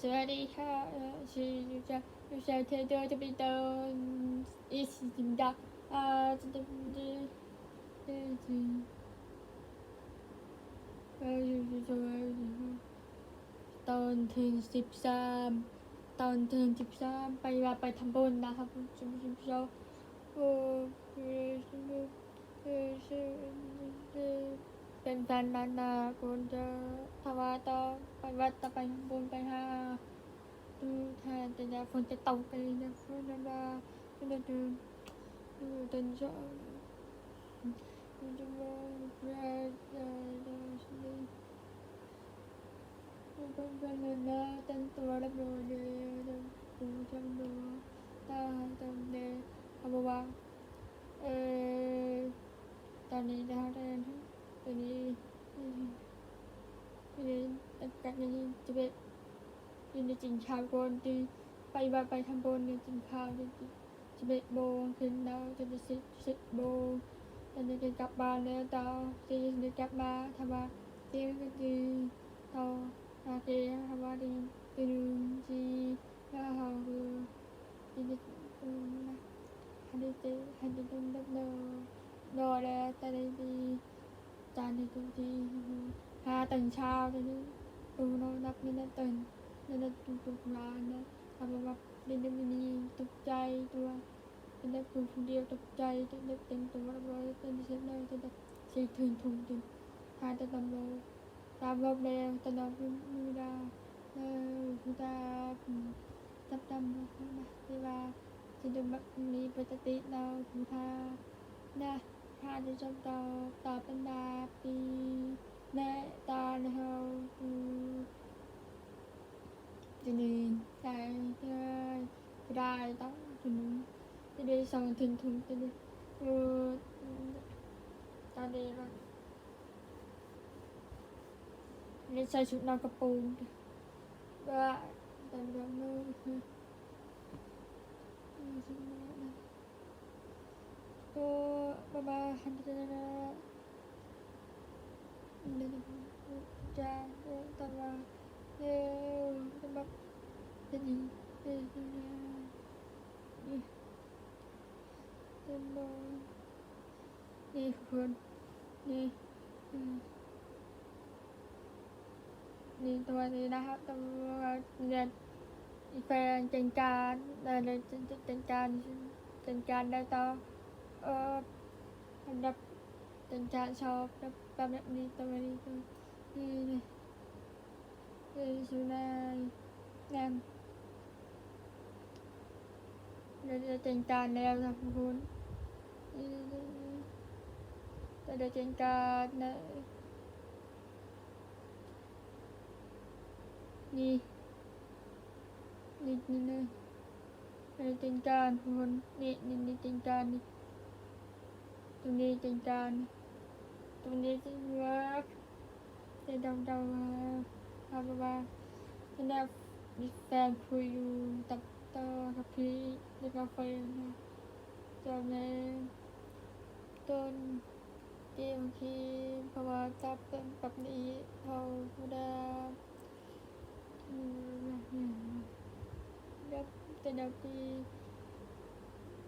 สวัสดีค่ะเอ่อชื่อยูจายูจาเทเดอร์จะไปเดินอีสิจิมดาอ่าจะจะจะจะจะเออยูยูจ เป็นแฟนนานาคนจะทวาต่อไปวัดต่อไปบุญไปหาดูแทนแต่ยาฝนจะตกกันเลยนะฝนจะมาฝนจะดูดูตอนเช้าฝนจะมาแปรใจได้สิเป็นเป็นเลยนะตั้งตัวรับรู้เลยตั้งตัวจำดูตาตาเดเอาบอกว่าเออตอนนี้ดาวแดงตอ นนี้ตอนนี้ตั้งแต่นี้จะเป็นยินดีจินชาวโกนดีไปบาไปทำบุญเนี่ยจินข้าวเนี่ยจะเบ็ดโมงขึ้นแล้วจะได้สิบสิบโมงตอนนี้จะกลับบ้านแล้วต่จะได้กลับมาทำว่าเที่ยงก็ดีต่ออาเทียทำว่าดีดีจีแล้วเขาคือดีดีอืมนะฮันดีเจฮันดีดุนดับโนโนแล้วแต่ได้ดี จานดีดีดีหาตื่นเช้าจะได้ดูโนนับนี่นะตื่นนั่นะตุกตุกร้านนะทำแบบเล่นเล่นนี่ตกใจตัวเป็นได้คุณคนเดียวตกใจเด็กเต็มตัวรียบร้อยเป็นเซ็ตเลยจะได้ใช้ถึงถุงถึงหาแต่ตำรวจตามรอบแรงตลอดมือดาเออคือตาจับดำนะที่ว่าจะดูแบบนี้ปกติเราคือทานะ พาในจงกาต่าบรรดาปีแม่ตนเฮาปูจะดีใจได้ได้ต้องถึงจะได้สั่งถึงถึงจะได้เออตาดีแล้วในใส่ชุดนอนกระโปรงว่าตอนนี้ คนนี่อืมนี่ตัวนี้นะครับตัวเนี่แฟนจังการอะไรจังจังการจังการได้ต่อเออ ดับจังกาชอบแบบแบบนี้ตัวนี้ตัวนี่นี่อยู่ในแนมเราจะจัดการแล้วนะคุณเราจะจัดการนะนี่นี่นี่นะเราจะจัดการคุณนี่นี่นี่จัดกานี่ ตรงนี้จัดการตรงนี้จะเวิร์กจะดำดำค่ะเพราะว่าฉันได้มีแฟนคุยอยู่ตับต่อกับพี่ในกาแฟนะจนในต้นเกมที่เพราะว่าตับเป็นแบบนี้เขาไม่ได้อืมแบบแต่เดี๋ยวที่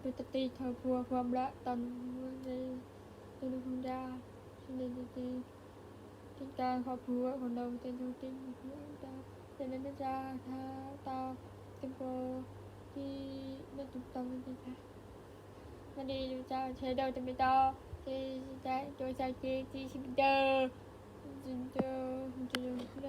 เป็นตติทาพัวความละตันวันในตุนคุณดาชินเดนตีกินการครอบครัวคนเราเต็นทุกติ้งตาเต็นนันจาทาตาเต็มโปที่ไม่ถูกต้องจริงค่ะมันดีอยู่จ้าใช้เดิมตที่ใจะโดยใจเจที่ชิบเดอร์จินเจอร์จินเจอ